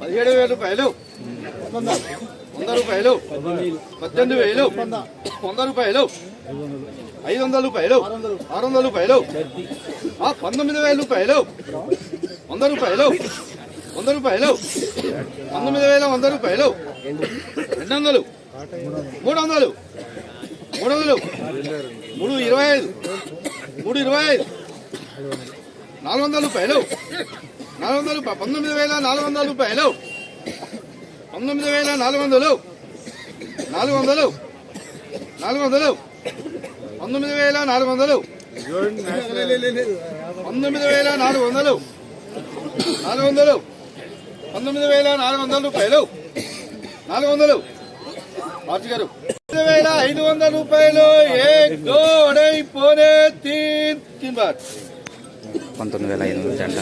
పదిహేడు వేల రూపాయలు. వంద రూపాయలు. పద్దెనిమిది వేలు. వంద రూపాయలు. ఐదు వందల రూపాయలు. ఆరు వందల రూపాయలు. పంతొమ్మిది వేల రూపాయలు. వంద రూపాయలు. వంద రూపాయలు. పంతొమ్మిది వేల వంద రూపాయలు. రెండు వందలు. మూడు వందలు. మూడు వందలు. మూడు ఇరవై ఐదు. మూడు ఇరవై ఐదు. నాలుగు వందల రూపాయలు. నాలుగు వందల. రూపాయలు పంతొమ్మిది వేల నాలుగు వందల రూపాయలు. పంతొమ్మిది వేల నాలుగు వందలు. నాలుగు వందలు. నాలుగు వందలు. పంతొమ్మిది వేల నాలుగు వందలు. పంతొమ్మిది వేల నాలుగు వందలు. నాలుగు వందలు. పంతొమ్మిది వేల నాలుగు వందల రూపాయలు. నాలుగు వందలు. మార్చి గారు. పంతొమ్మిది వేల ఐదు వందల రూపాయలు. ఏ గోడై పోనే తీన్. తీన్ బార్. పంతొమ్మిది వేల ఐదు వందల